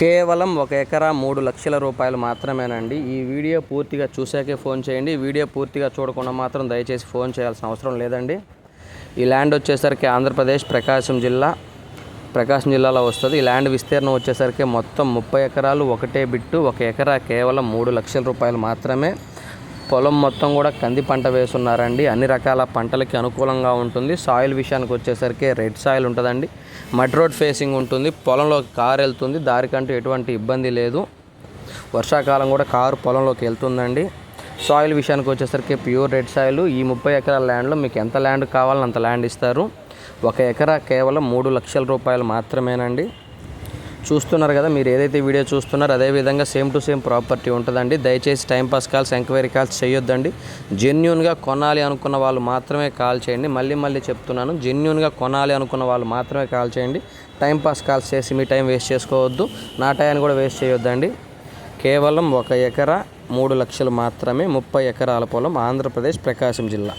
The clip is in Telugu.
కేవలం ఒక ఎకరా మూడు లక్షల రూపాయలు మాత్రమేనండి. ఈ వీడియో పూర్తిగా చూసాకే ఫోన్ చేయండి. వీడియో పూర్తిగా చూడకుండా మాత్రం దయచేసి ఫోన్ చేయాల్సిన అవసరం లేదండి. ఈ ల్యాండ్ వచ్చేసరికి ఆంధ్రప్రదేశ్ ప్రకాశం జిల్లా ప్రకాశం జిల్లాలో వస్తుంది. ఈ ల్యాండ్ విస్తీర్ణం వచ్చేసరికి మొత్తం ముప్పై ఎకరాలు ఒకటే బిట్టు ఒక ఎకరా కేవలం మూడు లక్షల రూపాయలు మాత్రమే. పొలం మొత్తం కూడా కంది పంట వేసున్నారండి అన్ని రకాల పంటలకి అనుకూలంగా ఉంటుంది. సాయిల్ విషయానికి వచ్చేసరికి రెడ్ సాయిల్ ఉంటుందండి. మడ్ రోడ్ ఫేసింగ్ ఉంటుంది. పొలంలో కారు వెళ్తుంది. దారికంటూ ఎటువంటి ఇబ్బంది లేదు. వర్షాకాలం కూడా కారు పొలంలోకి వెళ్తుందండి. సాయిల్ విషయానికి వచ్చేసరికి ప్యూర్ రెడ్ సాయిల్. ఈ ముప్పై ఎకరాల ల్యాండ్లో మీకు ఎంత ల్యాండ్ కావాలని అంత ల్యాండ్ ఇస్తారు. ఒక ఎకరా కేవలం మూడు లక్షల రూపాయలు మాత్రమేనండి. చూస్తున్నారు కదా మీరు ఏదైతే వీడియో చూస్తున్నారో అదే విధంగా సేమ్ టు సేమ్ ప్రాపర్టీ ఉంటుందండి. దయచేసి టైంపాస్ కాల్స్ ఎంక్వైరీ కాల్స్ చేయొద్దండి. జెన్యున్గా కొనాలి అనుకున్న వాళ్ళు మాత్రమే కాల్ చేయండి. మళ్ళీ మళ్ళీ చెప్తున్నాను జెన్యున్గా కొనాలి అనుకున్న వాళ్ళు మాత్రమే కాల్ చేయండి. టైంపాస్ కాల్స్ చేసి మీ టైం వేస్ట్ చేసుకోవద్దు. నా టైం కూడా వేస్ట్ చేయొద్దండి. కేవలం ఒక ఎకరా మూడు లక్షలు మాత్రమే ముప్పై ఎకరాల పొలం ఆంధ్రప్రదేశ్ ప్రకాశం జిల్లా.